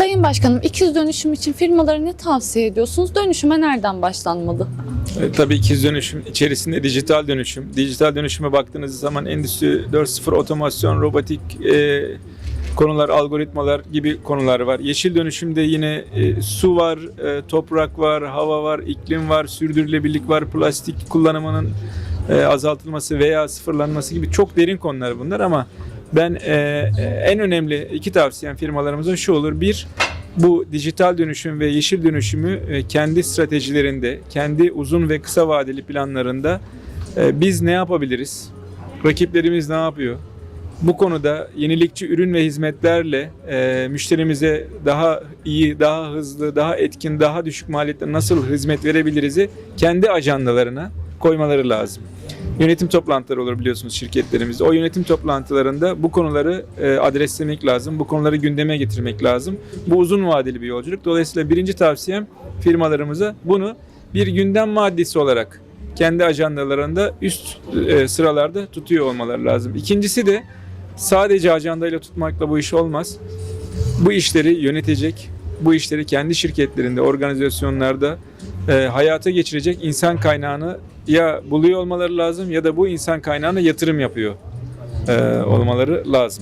Sayın Başkanım 200 dönüşüm için firmalara ne tavsiye ediyorsunuz? Dönüşüme nereden başlanmalı? E, Tabii ikiz dönüşüm içerisinde dijital dönüşüm. Dijital dönüşüme baktığınız zaman Endüstri 4.0 otomasyon, robotik e, konular, algoritmalar gibi konular var. Yeşil dönüşümde yine e, su var, e, toprak var, hava var, iklim var, sürdürülebilirlik var, plastik kullanımının e, azaltılması veya sıfırlanması gibi çok derin konular bunlar ama ben e, e, en önemli iki tavsiyem firmalarımıza şu olur. Bir, bu dijital dönüşüm ve yeşil dönüşümü e, kendi stratejilerinde, kendi uzun ve kısa vadeli planlarında e, biz ne yapabiliriz? Rakiplerimiz ne yapıyor? Bu konuda yenilikçi ürün ve hizmetlerle e, müşterimize daha iyi, daha hızlı, daha etkin, daha düşük maliyette nasıl hizmet verebiliriz'i kendi ajandalarına koymaları lazım. Yönetim toplantıları olur biliyorsunuz şirketlerimizde. O yönetim toplantılarında bu konuları e, adreslemek lazım, bu konuları gündeme getirmek lazım. Bu uzun vadeli bir yolculuk. Dolayısıyla birinci tavsiyem firmalarımıza bunu bir gündem maddesi olarak kendi ajandalarında üst e, sıralarda tutuyor olmaları lazım. İkincisi de sadece ajandayla tutmakla bu iş olmaz. Bu işleri yönetecek, bu işleri kendi şirketlerinde, organizasyonlarda e, hayata geçirecek insan kaynağını ya buluyor olmaları lazım ya da bu insan kaynağına yatırım yapıyor e, olmaları lazım.